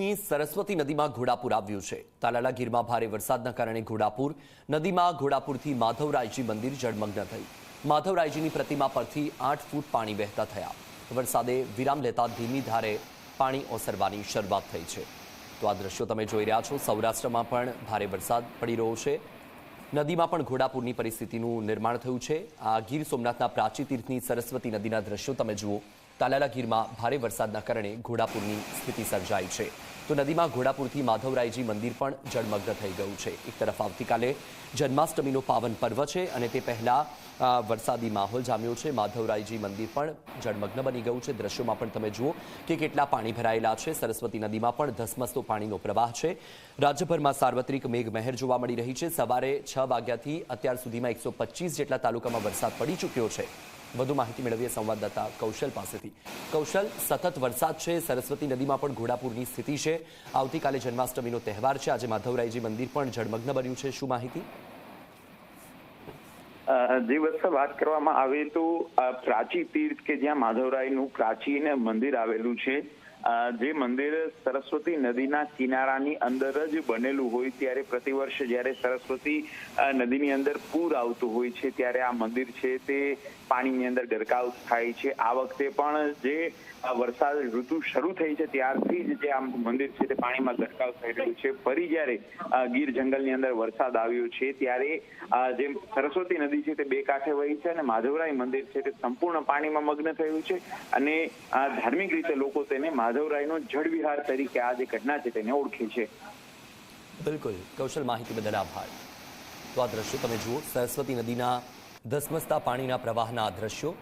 સરસ્વતી નદીમાં ઘોડાપુર આવ્યું છે. તાલાલા ગીરમાં ભારે વરસાદના કારણે ઘોડાપુર નદીમાં ઘોડાપુરથી માધવરાયજી મંદિર જળમગ્ન થઈ. માધવરાયજીની પ્રતિમા પરથી આઠ ફૂટ પાણી વહેતા થયા. વરસાદે વિરામ લેતા ધીમી ધારે પાણી ઓસરવાની શરૂઆત થઈ છે. તો આ દ્રશ્યો તમે જોઈ રહ્યા છો. સૌરાષ્ટ્રમાં પણ ભારે વરસાદ પડી રહ્યો છે. નદીમાં પણ ઘોડાપુરની પરિસ્થિતિનું નિર્માણ થયું છે. આ ગીર સોમનાથના પ્રાચી તીર્થની સરસ્વતી નદીના દ્રશ્યો તમે જુઓ. તાલાલા ગીરમાં ભારે વરસાદના કારણે ઘોડાપુરની સ્થિતિ સર્જાઈ છે. તો નદીમાં ઘોડાપુરથી માધવરાયજી મંદિર પણ જળમગ્ન થઈ ગયું છે. એક તરફ આવતીકાલે જન્માષ્ટમીનો પાવન પર્વ છે અને તે પહેલાં વરસાદી માહોલ જામ્યો છે. માધવરાયજી મંદિર પણ જળમગ્ન બની ગયું છે. દ્રશ્યોમાં પણ તમે જુઓ કે કેટલા પાણી ભરાયેલા છે. સરસ્વતી નદીમાં પણ ધસમસતો પાણીનો પ્રવાહ છે. રાજ્યભરમાં સાર્વત્રિક મેઘમહેર જોવા મળી રહી છે. સવારે છ વાગ્યાથી અત્યાર સુધીમાં એકસો જેટલા તાલુકામાં વરસાદ પડી ચૂક્યો છે. વધુ માહિતી મેળવીએ સંવાદદાતા કૌશલ પાસેથી. કૌશલ, સતત વરસાદ છે, સરસ્વતી નદીમાં પણ ઘોડાપુરની સ્થિતિ છે. આવતીકાલે જન્માષ્ટમીનો તહેવાર છે. આજે માધવરાયજી મંદિર પણ જળમગ્ન બન્યું છે. શું માહિતી? જે વર્ષે વાત કરવામાં આવે તો પ્રાચી તીર્થ કે જ્યાં માધવરાયનું પ્રાચીન મંદિર આવેલું છે જે મંદિર સરસ્વતી નદીના કિનારાની અંદર જ બનેલું હોય ત્યારે પ્રતિવર્ષ જ્યારે સરસ્વતી નદીની અંદર પૂર આવતું હોય છે ત્યારે આ મંદિર છે તે પાણીની અંદર ગરકાવ થાય છે. આ વખતે પણ જે વરસાદ ઋતુ શરૂ થઈ છે ત્યારથી જ જે આ મંદિર છે તે પાણીમાં ગરકાવ થઈ રહ્યું છે. ફરી જ્યારે ગીર જંગલની અંદર વરસાદ આવ્યો છે ત્યારે જે સરસ્વતી નદી છે તે બે કાંઠે વહી છે અને માધવરાય મંદિર છે તે સંપૂર્ણ પાણીમાં મગ્ન થયું છે અને ધાર્મિક રીતે લોકો તેને માધવરાયનો જળવિહાર તરીકે આ જે ઘટના છે તેને ઓળખે છે. બિલકુલ. કૌશલ માહિતી બદલ આભાર. તો આ દ્રશ્યો તમે જુઓ. સરસ્વતી નદીના ધસમસતા પાણીના પ્રવાહના આ દ્રશ્યો.